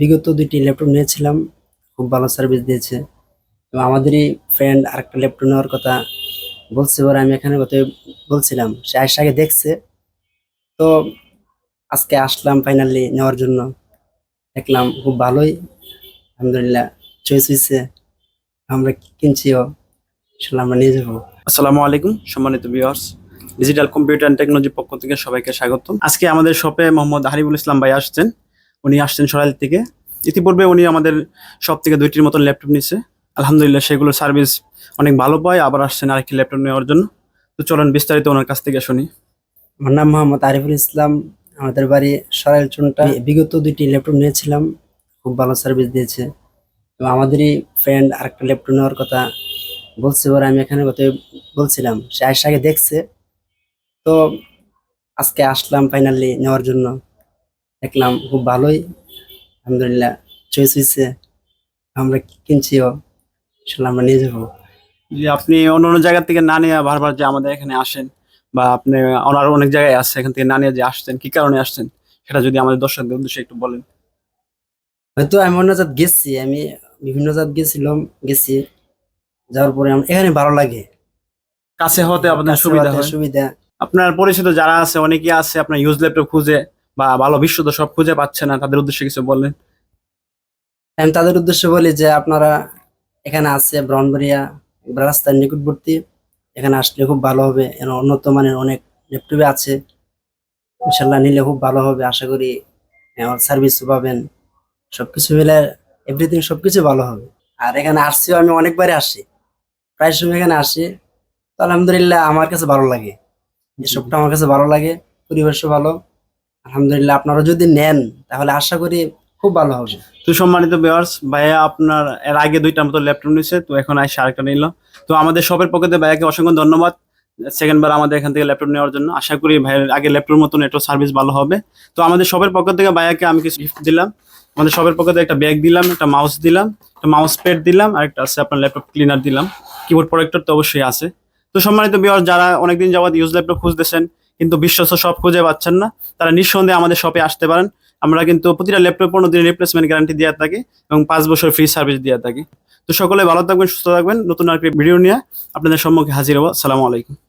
বিগত দুইটি ল্যাপটপ নিয়েছিলাম, খুব ভালো সার্ভিস দিয়েছে। এবং আমাদেরই ফ্রেন্ড আরেকটা ল্যাপটপ নেওয়ার কথা বলছে এবার আমি এখানে কথা বলছিলাম, সে আয়সা আগে দেখছে। তো আজকে আসলাম ফাইনালি নেওয়ার জন্য। দেখলাম খুব ভালোই, আলহামদুলিল্লাহ চয়েস হয়েছে আমরা কিনছিও ইনশাল্লাহ আমরা নিয়ে যাব। আসসালামু আলাইকুম, সম্মানিত viewers digital computer and technology পক্ষ থেকে সবাইকে স্বাগত আজকে আমাদের শপে মোহাম্মদ হারিবুল ইসলাম ভাই আসছেন। উনি আসছেন সরাইল থেকে। ইতিপূর্বে উনি আমাদের সব থেকে দুইটির মতন ল্যাপটপ নিছে আলহামদুলিল্লাহ সেগুলোর সার্ভিস অনেক ভালো পায়, আবার আসছেন আরেকটি ল্যাপটপ নেওয়ার জন্য। তো চলেন বিস্তারিত ওনার কাছ থেকে শুনি। আমার নাম মোহাম্মদ আরিফুল ইসলাম, আমাদের বাড়ি সরাইল চুনটা বিগত দুইটি ল্যাপটপ নিয়েছিলাম, খুব ভালো সার্ভিস দিয়েছে। এবং আমাদেরই ফ্রেন্ড আরেকটা ল্যাপটপ নেওয়ার কথা বলছে এবার আমি এখানে কথা বলছিলাম, সে আগে দেখছে। তো আজকে আসলাম ফাইনালি নেওয়ার জন্য। দেখলাম খুব ভালোই। আলহামদুলিল্লাহ চয়েস হয়েছে আমরা কিনছিও? ইনশাল্লাহ আমরা নিয়ে যাব। যে আপনি অন্য অন্য জায়গা থেকে না নিয়ে বারবার যে আমাদের এখানে আসেন বা আপনি ওনার অনেক জায়গায় আছে এখান থেকে না নিয়ে যে আসছেন কি কারণে আসছেন? সেটা যদি আমাদের দর্শকদের উদ্দেশ্যে একটু বলেন। হয়তো আমি অন্য জাত গেছি আমি বিভিন্ন জাত গেছিলাম গেছি। যাওয়ার পরে আমার এখানে ভালো লাগে। কাছে হতে আপনার সুবিধা সুবিধা। আপনার পরিচিত যারা আছে অনেকেই আছে আপনার ইউজ ল্যাপটপ খুঁজে। বা ভালো সব খুঁজে পাচ্ছে না, তাদের উদ্দেশ্যে কিছু বললেন আমি তাদের উদ্দেশ্যে বলি যে আপনারা এখানে আছে ব্রাউনবাড়িয়া রাস্তার নিকটবর্তী। এখানে আসলে খুব ভালো হবে, এর উন্নত মানের অনেক ল্যাপটপে আছে। ইনশাল্লাহ নিলে খুব ভালো হবে, আশা করি আমার সার্ভিসও পাবেন। সবকিছু মিলে এভরিথিং সবকিছু ভালো হবে। আর এখানে আসছিও আমি অনেকবারই আসি প্রায় সময় এখানে আসি। তো আলহামদুলিল্লাহ আমার কাছে ভালো লাগে। এই সবটা আমার কাছে ভালো লাগে, পরিবেশও ভালো। আলহামদুলিল্লাহ, আপনারা যদি নেন, তাহলে আশা করি খুব ভালো হবে। তো সম্মানিত ভিউয়ার্স ভাইয়া আপনার, এর আগে দুইটার মতো ল্যাপটপ নিছে, তো এখন আইসা আরেকটা নিল। তো আমাদের শপের পক্ষে ভাইয়াকে অসংখ্য ধন্যবাদ সেকেন্ড বার আমাদের এখান থেকে ল্যাপটপ নেওয়ার জন্য। আশা করি ভাইয়ের আগে ল্যাপটপ মতো নেটওয়ার্ক সার্ভিস ভালো হবে। তো আমাদের শপের পক্ষ থেকে ভাইয়াকে আমি কিছু গিফট দিলাম। আমাদের শপের পক্ষ থেকে একটা ব্যাগ দিলাম, একটা মাউস দিলাম, একটা মাউস প্যাড দিলাম, আর একটা আছে আপনার ল্যাপটপ ক্লিনার দিলাম। কিবোর্ড প্রোডাক্টর তো অবশ্যই আছে। তো সম্মানিত ভিউয়ার্স যারা অনেকদিন যাবত ইউজ ল্যাপটপ খুঁজতেছেন কিন্তু বিশ্বস্ত সব খুঁজে পাচ্ছেন না। তারা নিঃসন্দেহে আমাদের শপে আসতে পারেন। আমরা কিন্তু প্রতিটা ল্যাপটপ পনেরো দিনের রিপ্লেসমেন্ট গ্যারান্টি দিয়ে থাকি এবং পাঁচ বছর ফ্রি সার্ভিস দিয়ে থাকি। তো সকলে ভালো থাকবেন, সুস্থ থাকবেন। নতুন আরেকটি ভিডিও নিয়ে আপনাদের সম্মুখে হাজির হব। আসসালামু আলাইকুম।